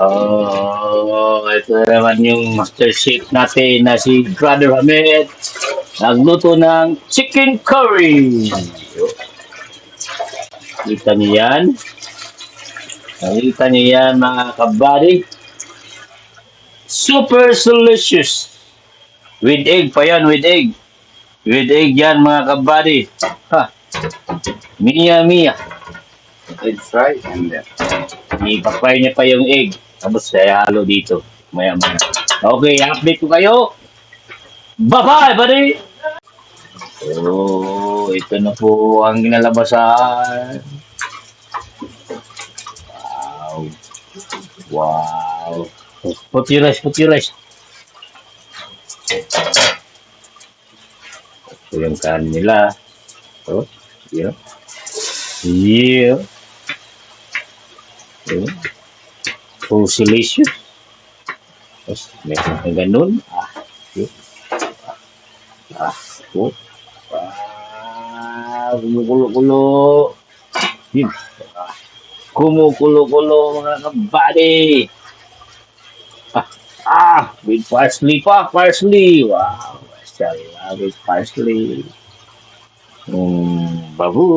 Oh, ito na naman yung master chef natin na si Brother Hamed. Nagluto ng chicken curry. Kita niyo yan? Nakita niyo yan mga kabady? Super delicious. With egg pa yan, with egg. With egg yan mga kabady. Ha. Mia, mia. Egg fry and then Ipapay niya pa yung egg. Tapos saya halo dito. Maya maya. Okay, update ko kayo. Bye-bye, buddy! Oh, ito na po ang ginalabasan. Wow. Wow. Put your rice, put your rice. Ito yung kanin nila. Oh, yeah. Yeah. Oh. Fusilation. Tapos, meron kang ganun. Ah, yun. Ah, oh. Ah, kumukulo-kulo. Yun. Ah, Kumukulo-kulo mga kabady. Ah, ah, with parsley pa, parsley. Wow, mashallah, with parsley. Mm, babu.